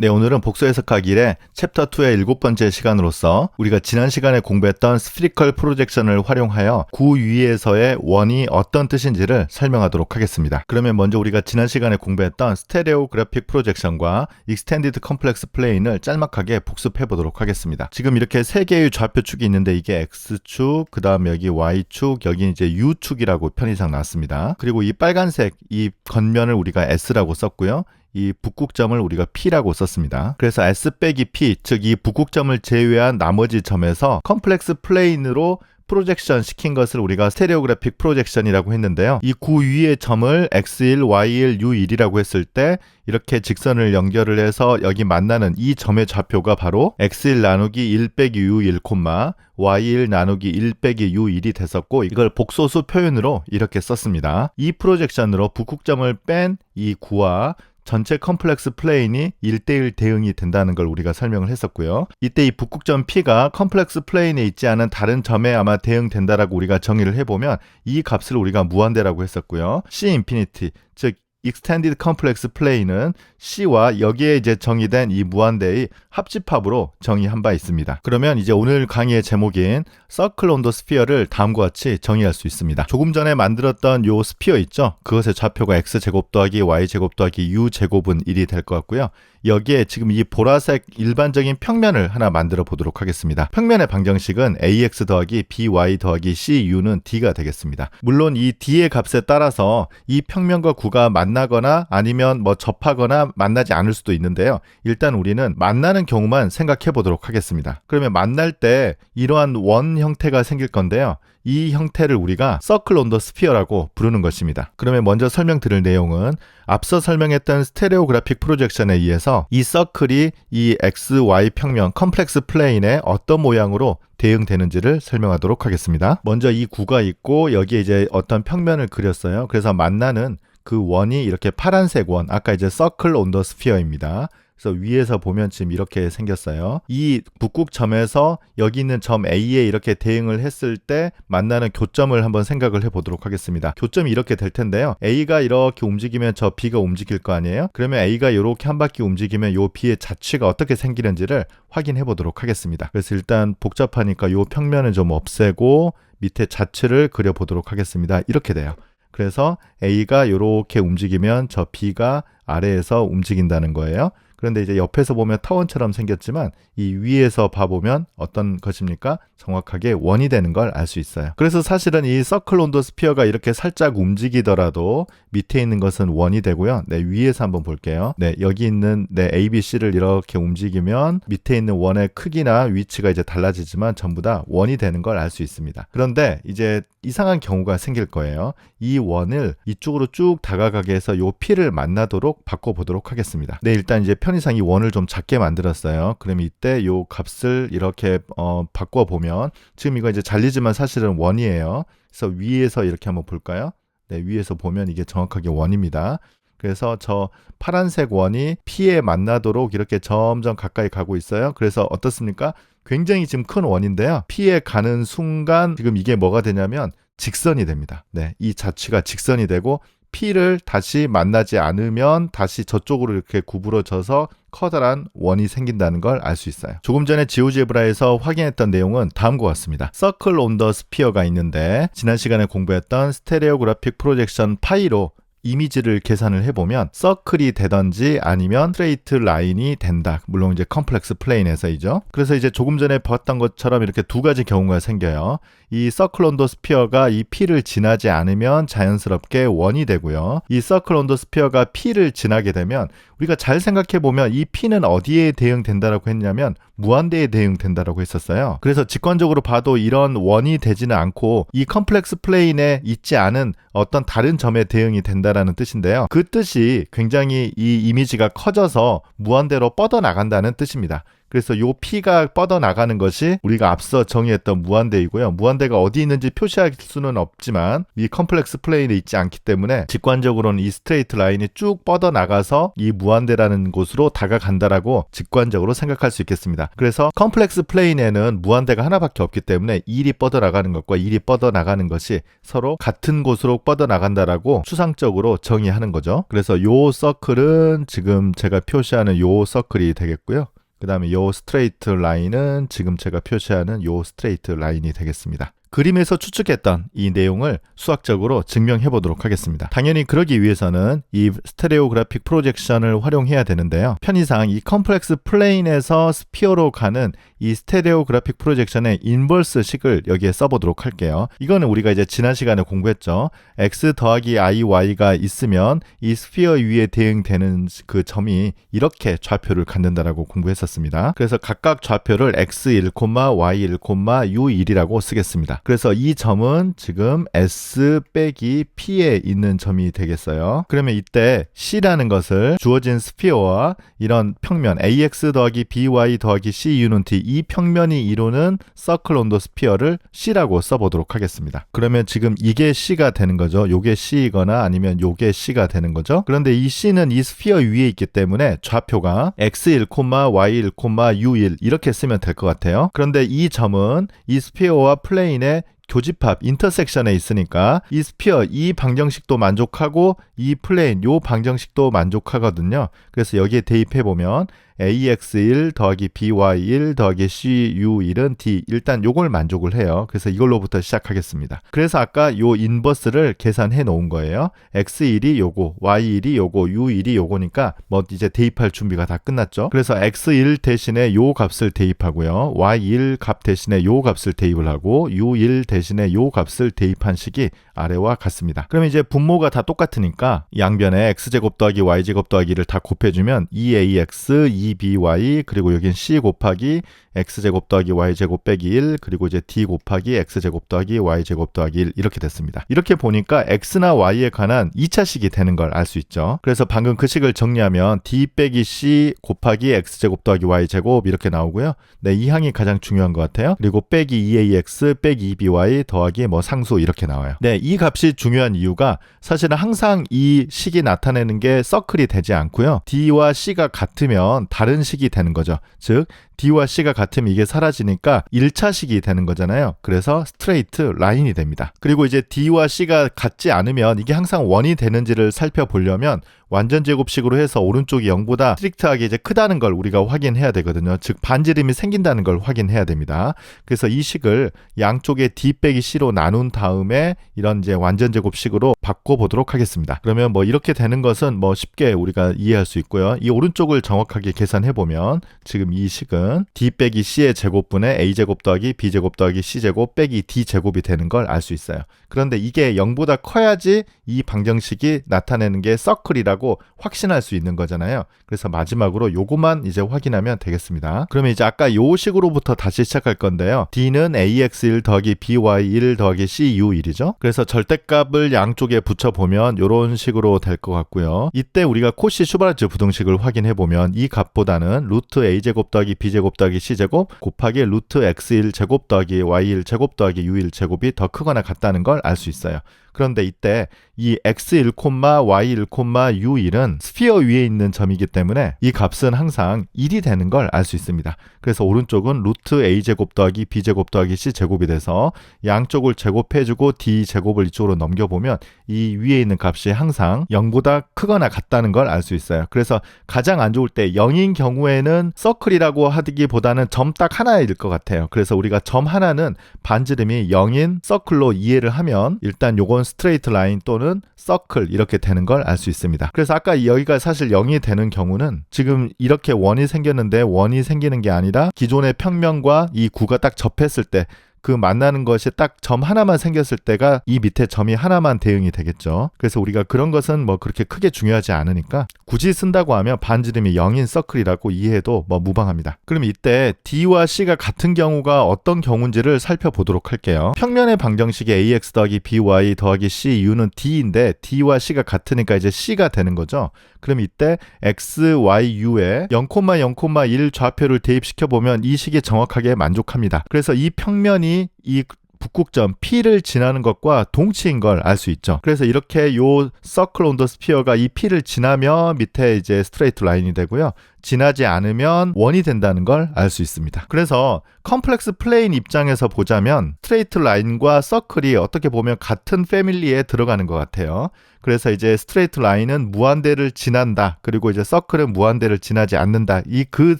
네, 오늘은 복수 해석하기 의 챕터 2의 일곱 번째 시간으로서 우리가 지난 시간에 공부했던 스피리컬 프로젝션을 활용하여 구 위에서의 원이 어떤 뜻인지를 설명하도록 하겠습니다. 그러면 먼저 우리가 지난 시간에 공부했던 스테레오 그래픽 프로젝션과 익스텐디드 컴플렉스 플레인을 짤막하게 복습해 보도록 하겠습니다. 지금 이렇게 세 개의 좌표축이 있는데 이게 X축, 그 다음 여기 Y축, 여기 이제 U축이라고 편의상 나왔습니다. 그리고 이 빨간색 이 겉면을 우리가 S라고 썼고요. 이 북극점을 우리가 P라고 썼습니다. 그래서 S 빼기 P, 즉 이 북극점을 제외한 나머지 점에서 컴플렉스 플레인으로 프로젝션 시킨 것을 우리가 스테레오그래픽 프로젝션이라고 했는데요. 이 구 위의 점을 x1, y1, u1이라고 했을 때 이렇게 직선을 연결을 해서 여기 만나는 이 점의 좌표가 바로 x1 나누기 1 빼기 u1, y1 나누기 1 빼기 u1이 됐었고 이걸 복소수 표현으로 이렇게 썼습니다. 이 프로젝션으로 북극점을 뺀 이 구와 전체 컴플렉스 플레인이 1대1 대응이 된다는 걸 우리가 설명을 했었고요. 이때 이 북극점 P가 컴플렉스 플레인에 있지 않은 다른 점에 아마 대응된다라고 우리가 정의를 해보면 이 값을 우리가 무한대라고 했었고요. C 인피니티, 즉 Extended Complex Play는 C와 여기에 이제 정의된 이 무한대의 합집합으로 정의한 바 있습니다. 그러면 이제 오늘 강의의 제목인 Circle on the Sphere를 다음과 같이 정의할 수 있습니다. 조금 전에 만들었던 요 스피어 있죠? 그것의 좌표가 X제곱 더하기 Y제곱 더하기 U제곱은 1이 될 것 같고요. 여기에 지금 이 보라색 일반적인 평면을 하나 만들어 보도록 하겠습니다. 평면의 방정식은 ax 더하기 by 더하기 cu는 d가 되겠습니다. 물론 이 d의 값에 따라서 이 평면과 구가 만 나거나 아니면 뭐 접하거나 만나지 않을 수도 있는데요. 일단 우리는 만나는 경우만 생각해 보도록 하겠습니다. 그러면 만날 때 이러한 원 형태가 생길 건데요. 이 형태를 우리가 서클 온 더 스피어라고 부르는 것입니다. 그러면 먼저 설명드릴 내용은 앞서 설명했던 스테레오 그래픽 프로젝션에 의해서 이 서클이 이 XY 평면 컴플렉스 플레인에 어떤 모양으로 대응되는지를 설명하도록 하겠습니다. 먼저 이 구가 있고 여기에 이제 어떤 평면을 그렸어요. 그래서 만나는 그 원이 이렇게 파란색 원, 아까 이제 서클 온 더 스피어입니다. 그래서 위에서 보면 지금 이렇게 생겼어요. 이 북극점에서 여기 있는 점 A에 이렇게 대응을 했을 때 만나는 교점을 한번 생각을 해보도록 하겠습니다. 교점이 이렇게 될 텐데요. A가 이렇게 움직이면 저 B가 움직일 거 아니에요? 그러면 A가 이렇게 한 바퀴 움직이면 요 B의 자취가 어떻게 생기는지를 확인해 보도록 하겠습니다. 그래서 일단 복잡하니까 요 평면을 좀 없애고 밑에 자취를 그려보도록 하겠습니다. 이렇게 돼요. 그래서 A가 이렇게 움직이면 저 B가 아래에서 움직인다는 거예요. 그런데 이제 옆에서 보면 타원처럼 생겼지만 이 위에서 봐보면 어떤 것입니까? 정확하게 원이 되는 걸 알 수 있어요. 그래서 사실은 이 서클 온도 스피어가 이렇게 살짝 움직이더라도 밑에 있는 것은 원이 되고요. 네, 위에서 한번 볼게요. 네, 여기 있는 네, ABC를 이렇게 움직이면 밑에 있는 원의 크기나 위치가 이제 달라지지만 전부 다 원이 되는 걸 알 수 있습니다. 그런데 이제 이상한 경우가 생길 거예요. 이 원을 이쪽으로 쭉 다가가게 해서 요 P를 만나도록 바꿔보도록 하겠습니다. 네, 일단 이제 편의상 이 원을 좀 작게 만들었어요. 그럼 이때 요 값을 이렇게 어, 바꿔보면 지금 이거 이제 잘리지만 사실은 원이에요. 그래서 위에서 이렇게 한번 볼까요? 네, 위에서 보면 이게 정확하게 원입니다. 그래서 저 파란색 원이 P에 만나도록 이렇게 점점 가까이 가고 있어요. 그래서 어떻습니까? 굉장히 지금 큰 원인데요. P에 가는 순간 지금 이게 뭐가 되냐면 직선이 됩니다. 네, 이 자취가 직선이 되고 P를 다시 만나지 않으면 다시 저쪽으로 이렇게 구부러져서 커다란 원이 생긴다는 걸 알 수 있어요. 조금 전에 지오제브라에서 확인했던 내용은 다음과 같습니다. 서클 온 더 스피어가 있는데 지난 시간에 공부했던 스테레오 그래픽 프로젝션 파이로 이미지를 계산을 해보면 서클이 되던지 아니면 스트레이트 라인이 된다. 물론 이제 컴플렉스 플레인에서이죠. 그래서 이제 조금 전에 봤던 것처럼 이렇게 두 가지 경우가 생겨요. 이 서클 온도 스피어가 이 P를 지나지 않으면 자연스럽게 원이 되고요. 이 서클 온도 스피어가 P를 지나게 되면 우리가 잘 생각해 보면 이 P는 어디에 대응된다라고 했냐면 무한대에 대응된다라고 했었어요. 그래서 직관적으로 봐도 이런 원이 되지는 않고 이 컴플렉스 플레인에 있지 않은 어떤 다른 점에 대응이 된다라는 뜻인데요. 그 뜻이 굉장히 이 이미지가 커져서 무한대로 뻗어 나간다는 뜻입니다. 그래서 요 P가 뻗어나가는 것이 우리가 앞서 정의했던 무한대이고요. 무한대가 어디 있는지 표시할 수는 없지만 이 컴플렉스 플레인에 있지 않기 때문에 직관적으로는 이 스트레이트 라인이 쭉 뻗어나가서 이 무한대라는 곳으로 다가간다라고 직관적으로 생각할 수 있겠습니다. 그래서 컴플렉스 플레인에는 무한대가 하나밖에 없기 때문에 1이 뻗어나가는 것과 1이 뻗어나가는 것이 서로 같은 곳으로 뻗어나간다라고 추상적으로 정의하는 거죠. 그래서 요 서클은 지금 제가 표시하는 요 서클이 되겠고요. 그 다음에 요 스트레이트 라인은 지금 제가 표시하는 요 스트레이트 라인이 되겠습니다. 그림에서 추측했던 이 내용을 수학적으로 증명해 보도록 하겠습니다. 당연히 그러기 위해서는 이 스테레오 그래픽 프로젝션을 활용해야 되는데요. 편의상 이 컴플렉스 플레인에서 스피어로 가는 이 스테레오 그래픽 프로젝션의 인버스 식을 여기에 써보도록 할게요. 이거는 우리가 이제 지난 시간에 공부했죠. x 더하기 i, y가 있으면 이 스피어 위에 대응되는 그 점이 이렇게 좌표를 갖는다라고 공부했었습니다. 그래서 각각 좌표를 x1, y1, u1이라고 쓰겠습니다. 그래서 이 점은 지금 S 빼기 P에 있는 점이 되겠어요. 그러면 이때 C라는 것을 주어진 스피어와 이런 평면 AX 더하기 BY 더하기 C T 이 평면이 이루는 서클 온도 스피어를 C라고 써보도록 하겠습니다. 그러면 지금 이게 C가 되는 거죠. 요게 C이거나 아니면 요게 C가 되는 거죠. 그런데 이 C는 이 스피어 위에 있기 때문에 좌표가 X1, Y1, U1 이렇게 쓰면 될 것 같아요. 그런데 이 점은 이 스피어와 플레인의 교집합 인터섹션에 있으니까 이 스피어 이 방정식도 만족하고 이 플레인 요 방정식도 만족하거든요. 그래서 여기에 대입해 보면 ax1 더하기 by1 더하기 cu1은 d 일단 요걸 만족을 해요. 그래서 이걸로부터 시작하겠습니다. 그래서 아까 요 인버스를 계산해 놓은 거예요. x1이 요거, y1이 요거, u1이 요거니까 뭐 이제 대입할 준비가 다 끝났죠. 그래서 x1 대신에 요 값을 대입하고요. y1 값 대신에 요 값을 대입을 하고 u1 대신에 요 값을 대입한 식이 아래와 같습니다. 그럼 이제 분모가 다 똑같으니까 양변에 x제곱 더하기 y제곱 더하기를 다 곱해주면 2ax, 2by 그리고 여긴 c 곱하기 x제곱 더하기 y제곱 빼기 1 그리고 이제 d 곱하기 x제곱 더하기 y제곱 더하기 1 이렇게 됐습니다. 이렇게 보니까 x나 y에 관한 2차식이 되는 걸 알 수 있죠. 그래서 방금 그 식을 정리하면 d 빼기 c 곱하기 x제곱 더하기 y제곱 이렇게 나오고요. 네, 이 항이 가장 중요한 것 같아요. 그리고 빼기 2ax 빼기 2by 더하기 뭐 상수 이렇게 나와요. 네, 이 값이 중요한 이유가 사실은 항상 이 식이 나타내는 게 서클이 되지 않고요. d와 c가 같으면 다른 식이 되는 거죠. 즉 D와 C가 같으면 이게 사라지니까 1차식이 되는 거잖아요. 그래서 스트레이트 라인이 됩니다. 그리고 이제 D와 C가 같지 않으면 이게 항상 원이 되는지를 살펴보려면 완전 제곱식으로 해서 오른쪽이 0보다 스트릭트하게 이제 크다는 걸 우리가 확인해야 되거든요. 즉 반지름이 생긴다는 걸 확인해야 됩니다. 그래서 이 식을 양쪽에 D 빼기 C로 나눈 다음에 이런 이제 완전 제곱식으로 바꿔 보도록 하겠습니다. 그러면 뭐 이렇게 되는 것은 뭐 쉽게 우리가 이해할 수 있고요. 이 오른쪽을 정확하게 계산해 보면 지금 이 식은 D 빼기 C의 제곱분의 A 제곱 더하기 B 제곱 더하기 C 제곱 빼기 D 제곱이 되는 걸 알 수 있어요. 그런데 이게 0보다 커야지 이 방정식이 나타내는 게 서클이라고 확신할 수 있는 거잖아요. 그래서 마지막으로 요거만 이제 확인하면 되겠습니다. 그러면 이제 아까 요 식으로부터 다시 시작할 건데요. D는 AX1 더하기 BY1 더하기 CU1이죠. 그래서 절대값을 양쪽에 붙여 보면 요런 식으로 될 것 같고요. 이때 우리가 코시 슈바르츠 부등식을 확인해 보면 이 값보다는 루트 A제곱 더하기 B 제곱 더하기 C제곱 곱하기 루트 X1 제곱 더하기 Y1 제곱 더하기 U1 제곱이 더 크거나 같다는 걸 알 수 있어요. 그런데 이때 이 x1, y1, u1은 스피어 위에 있는 점이기 때문에 이 값은 항상 1이 되는 걸 알 수 있습니다. 그래서 오른쪽은 루트 a제곱 더하기 b제곱 더하기 c제곱이 돼서 양쪽을 제곱해주고 d제곱을 이쪽으로 넘겨보면 이 위에 있는 값이 항상 0보다 크거나 같다는 걸 알 수 있어요. 그래서 가장 안 좋을 때 0인 경우에는 서클이라고 하기보다는 점 딱 하나일 것 같아요. 그래서 우리가 점 하나는 반지름이 0인 서클로 이해를 하면 일단 요건 스트레이트 라인 또는 서클 이렇게 되는 걸 알 수 있습니다. 그래서 아까 여기가 사실 0이 되는 경우는 지금 이렇게 원이 생겼는데 원이 생기는 게 아니라 기존의 평면과 이 구가 딱 접했을 때 그 만나는 것이 딱 점 하나만 생겼을 때가 이 밑에 점이 하나만 대응이 되겠죠. 그래서 우리가 그런 것은 뭐 그렇게 크게 중요하지 않으니까 굳이 쓴다고 하면 반지름이 0인 서클이라고 이해해도 뭐 무방합니다. 그럼 이때 D와 C가 같은 경우가 어떤 경우인지를 살펴보도록 할게요. 평면의 방정식이 AX 더하기 BY 더하기 C, U는 D인데 D와 C가 같으니까 이제 C가 되는 거죠. 그럼 이때 X, Y, U에 0,0,1 좌표를 대입시켜 보면 이 식이 정확하게 만족합니다. 그래서 이 평면이 이 북극점 P를 지나는 것과 동치인 걸 알 수 있죠. 그래서 이렇게 요 서클 온 더 스피어가 이 P를 지나면 밑에 이제 스트레이트 라인이 되고요. 지나지 않으면 원이 된다는 걸 알 수 있습니다. 그래서 컴플렉스 플레인 입장에서 보자면 스트레이트 라인과 서클이 어떻게 보면 같은 패밀리에 들어가는 것 같아요. 그래서 이제 스트레이트 라인은 무한대를 지난다. 그리고 이제 서클은 무한대를 지나지 않는다. 이 그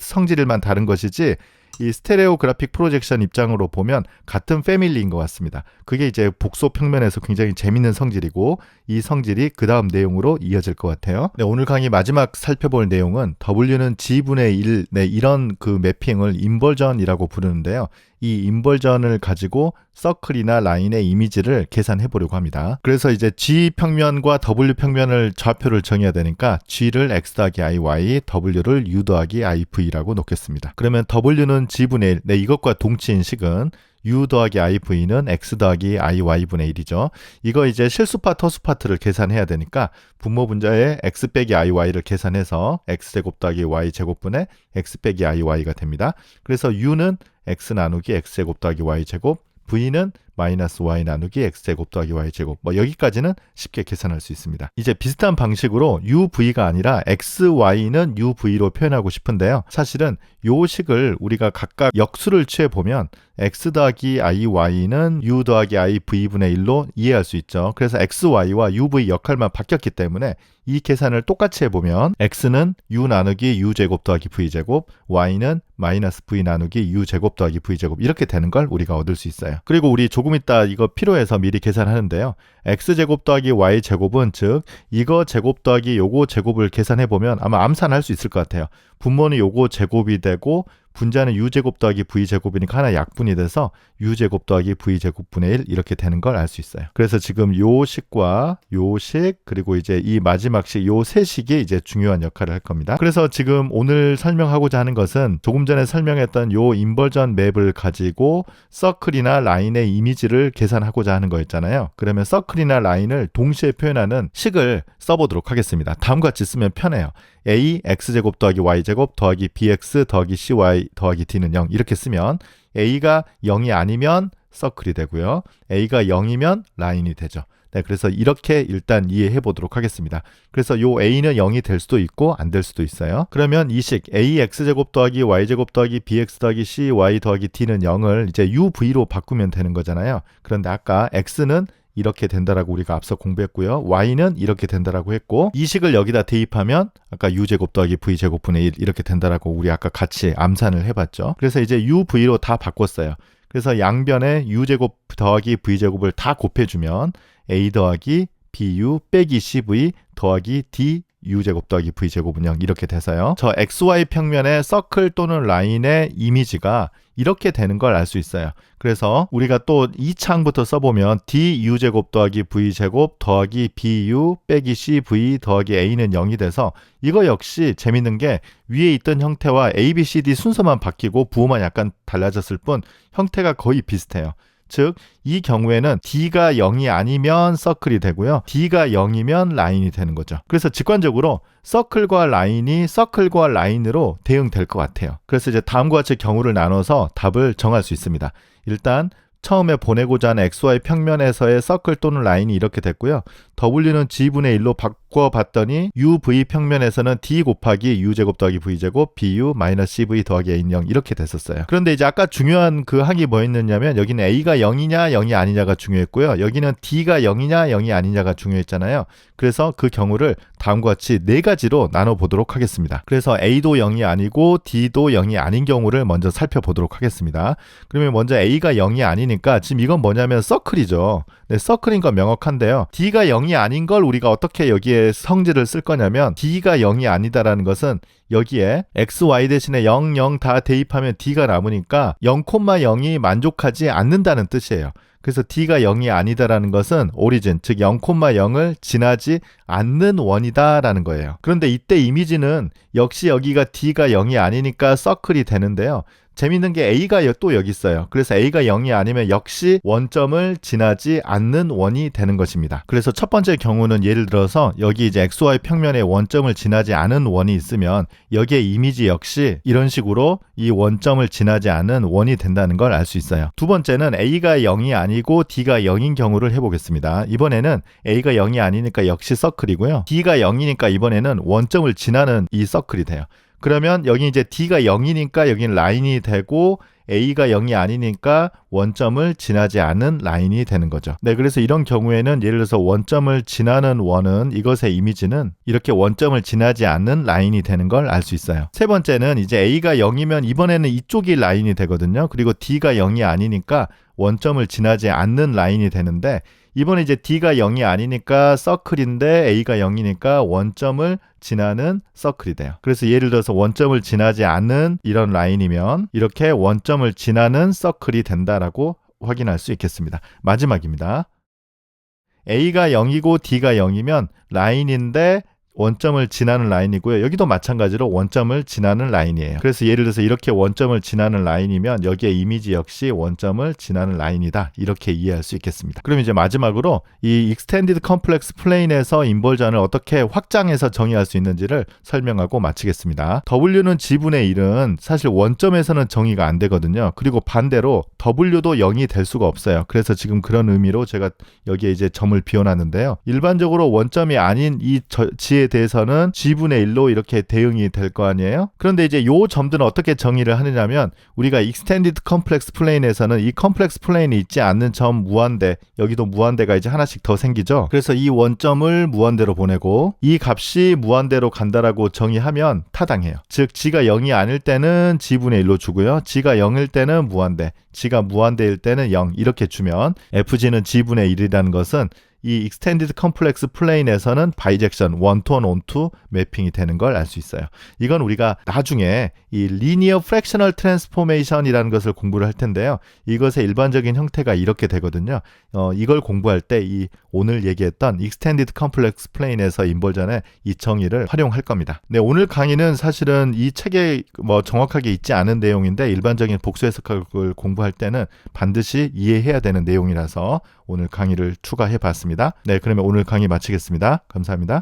성질만 다른 것이지 이 스테레오 그래픽 프로젝션 입장으로 보면 같은 패밀리인 것 같습니다. 그게 이제 복소 평면에서 굉장히 재밌는 성질이고 이 성질이 그 다음 내용으로 이어질 것 같아요. 네, 오늘 강의 마지막 살펴볼 내용은 W는 G분의 1, 네, 이런 그 매핑을 인벌전이라고 부르는데요. 이 인벌전을 가지고 서클이나 라인의 이미지를 계산해 보려고 합니다. 그래서 이제 G 평면과 W 평면을 좌표를 정해야 되니까 G를 X 더하기 IY, W를 U 더하기 IV라고 놓겠습니다. 그러면 W는 G분의 1, 네, 이것과 동치인 식은 u 더하기 iv는 x 더하기 iy분의 1이죠. 이거 이제 실수파 토수 파트를 계산해야 되니까 분모 분자에 x 빼기 iy를 계산해서 x제곱 더하기 y제곱분의 x 빼기 iy가 됩니다. 그래서 u는 x 나누기 x제곱 더하기 y제곱 v는 마이너스 y 나누기 x제곱 더하기 y제곱 뭐 여기까지는 쉽게 계산할 수 있습니다. 이제 비슷한 방식으로 uv가 아니라 xy는 uv로 표현하고 싶은데요. 사실은 요 식을 우리가 각각 역수를 취해 보면 x 더하기 iy는 u 더하기 iv분의 1로 이해할 수 있죠. 그래서 xy와 uv 역할만 바뀌었기 때문에 이 계산을 똑같이 해보면 x는 u 나누기 u 제곱 더하기 v 제곱, y는 마이너스 v 나누기 u 제곱 더하기 v 제곱 이렇게 되는 걸 우리가 얻을 수 있어요. 그리고 우리 조금 이따 이거 필요해서 미리 계산하는데요. x 제곱 더하기 y 제곱은 즉 이거 제곱 더하기 요거 제곱을 계산해 보면 아마 암산할 수 있을 것 같아요. 분모는 요거 제곱이 되고 분자는 u제곱 더하기 v제곱이니까 하나 약분이 돼서 u제곱 더하기 v제곱분의 1 이렇게 되는 걸 알 수 있어요. 그래서 지금 요 식과 요 식 그리고 이제 이 마지막 식 요 세 식이 이제 중요한 역할을 할 겁니다. 그래서 지금 오늘 설명하고자 하는 것은 조금 전에 설명했던 요 인버전 맵을 가지고 서클이나 라인의 이미지를 계산하고자 하는 거였잖아요. 그러면 서클이나 라인을 동시에 표현하는 식을 써보도록 하겠습니다. 다음과 같이 쓰면 편해요. A x제곱 더하기 y제곱 더하기 bx 더하기 cy 더하기 d는 0 이렇게 쓰면 a가 0이 아니면 서클이 되고요. a가 0이면 라인이 되죠. 네, 그래서 이렇게 일단 이해해 보도록 하겠습니다. 그래서 요 a는 0이 될 수도 있고 안 될 수도 있어요. 그러면 이 식 a x제곱 더하기 y제곱 더하기 bx 더하기 cy 더하기 d는 0을 이제 uv로 바꾸면 되는 거잖아요. 그런데 아까 x는 이렇게 된다라고 우리가 앞서 공부했고요. y는 이렇게 된다라고 했고 이 식을 여기다 대입하면 아까 u제곱 더하기 v제곱분의 1 이렇게 된다라고 우리 아까 같이 암산을 해봤죠. 그래서 이제 uv로 다 바꿨어요. 그래서 양변에 u제곱 더하기 v제곱을 다 곱해주면 a 더하기 bu 빼기 cv 더하기 d u제곱 더하기 v제곱은 0 이렇게 돼서요. 저 xy 평면의 서클 또는 라인의 이미지가 이렇게 되는 걸 알 수 있어요. 그래서 우리가 또 이 창부터 써보면 du제곱 더하기 v제곱 더하기 bu 빼기 cv 더하기 a는 0이 돼서 이거 역시 재밌는 게 위에 있던 형태와 a, b, c, d 순서만 바뀌고 부호만 약간 달라졌을 뿐 형태가 거의 비슷해요. 즉, 이 경우에는 D가 0이 아니면 서클이 되고요. D가 0이면 라인이 되는 거죠. 그래서 직관적으로 서클과 라인이 서클과 라인으로 대응될 것 같아요. 그래서 이제 다음과 같이 경우를 나눠서 답을 정할 수 있습니다. 일단 처음에 보내고자 하는 XY 평면에서의 서클 또는 라인이 이렇게 됐고요. W는 G분의 1로 바 꿔봤더니 UV 평면에서는 D 곱하기 U제곱 더하기 V제곱 BU 마이너스 CV 더하기 A는 0 이렇게 됐었어요. 그런데 이제 아까 중요한 그 항이 뭐였느냐면 여기는 A가 0이냐 0이 아니냐가 중요했고요. 여기는 D가 0이냐 0이 아니냐가 중요했잖아요. 그래서 그 경우를 다음과 같이 네 가지로 나눠 보도록 하겠습니다. 그래서 A도 0이 아니고 D도 0이 아닌 경우를 먼저 살펴보도록 하겠습니다. 그러면 먼저 A가 0이 아니니까 지금 이건 뭐냐면 서클이죠. 네, 서클인 건 명확한데요. D가 0이 아닌 걸 우리가 어떻게 여기에 성질을 쓸 거냐면 d가 0이 아니다라는 것은 여기에 x, y 대신에 0, 0 다 대입하면 d가 남으니까 0,0이 만족하지 않는다는 뜻이에요. 그래서 d가 0이 아니다라는 것은 오리진, 즉 0,0을 지나지 않는 원이다라는 거예요. 그런데 이때 이미지는 역시 여기가 d가 0이 아니니까 서클이 되는데요. 재밌는 게 a가 또 여기 있어요. 그래서 a가 0이 아니면 역시 원점을 지나지 않는 원이 되는 것입니다. 그래서 첫 번째 경우는 예를 들어서 여기 이제 xy 평면에 원점을 지나지 않은 원이 있으면 여기에 이미지 역시 이런 식으로 이 원점을 지나지 않은 원이 된다는 걸 알 수 있어요. 두 번째는 a가 0이 아니고 d가 0인 경우를 해보겠습니다. 이번에는 a가 0이 아니니까 역시 서클이고요. d가 0이니까 이번에는 원점을 지나는 이 서클이 돼요. 그러면 여기 이제 d가 0이니까 여기는 라인이 되고 a가 0이 아니니까 원점을 지나지 않은 라인이 되는 거죠. 네, 그래서 이런 경우에는 예를 들어서 원점을 지나는 원은 이것의 이미지는 이렇게 원점을 지나지 않는 라인이 되는 걸 알 수 있어요. 세 번째는 이제 a가 0이면 이번에는 이쪽이 라인이 되거든요. 그리고 d가 0이 아니니까 원점을 지나지 않는 라인이 되는데 이번에 이제 d가 0이 아니니까 서클인데 a가 0이니까 원점을 지나는 서클이 돼요. 그래서 예를 들어서 원점을 지나지 않는 이런 라인이면 이렇게 원점을 지나는 서클이 된다라고 확인할 수 있겠습니다. 마지막입니다. a가 0이고 d가 0이면 라인인데 원점을 지나는 라인이고요. 여기도 마찬가지로 원점을 지나는 라인이에요. 그래서 예를 들어서 이렇게 원점을 지나는 라인이면 여기에 이미지 역시 원점을 지나는 라인이다. 이렇게 이해할 수 있겠습니다. 그럼 이제 마지막으로 이 Extended Complex Plane에서 인벌전을 어떻게 확장해서 정의할 수 있는지를 설명하고 마치겠습니다. W는 지분의 1은 사실 원점에서는 정의가 안 되거든요. 그리고 반대로 W도 0이 될 수가 없어요. 그래서 지금 그런 의미로 제가 여기에 이제 점을 비워놨는데요. 일반적으로 원점이 아닌 이 저, 지에 대해서는 G분의 1로 이렇게 대응이 될 거 아니에요? 그런데 이제 요 점들은 어떻게 정의를 하느냐면 우리가 Extended Complex Plane에서는 이 컴플렉스 플레인이 있지 않는 점 무한대 여기도 무한대가 이제 하나씩 더 생기죠. 그래서 이 원점을 무한대로 보내고 이 값이 무한대로 간다라고 정의하면 타당해요. 즉 G가 0이 아닐 때는 G분의 1로 주고요. G가 0일 때는 무한대, G가 무한대일 때는 0 이렇게 주면 FG는 G분의 1이라는 것은 이 Extended Complex Plane에서는 바이젝션 원투원 온투 매핑이 되는 걸 알 수 있어요. 이건 우리가 나중에 이 Linear Fractional Transformation이라는 것을 공부를 할 텐데요. 이것의 일반적인 형태가 이렇게 되거든요. 어, 이걸 공부할 때 이 오늘 얘기했던 Extended Complex Plane에서 인벌전의 이 정의를 활용할 겁니다. 네, 오늘 강의는 사실은 이 책에 뭐 정확하게 있지 않은 내용인데 일반적인 복수 해석학을 공부할 때는 반드시 이해해야 되는 내용이라서 오늘 강의를 추가해 봤습니다. 네, 그러면 오늘 강의 마치겠습니다. 감사합니다.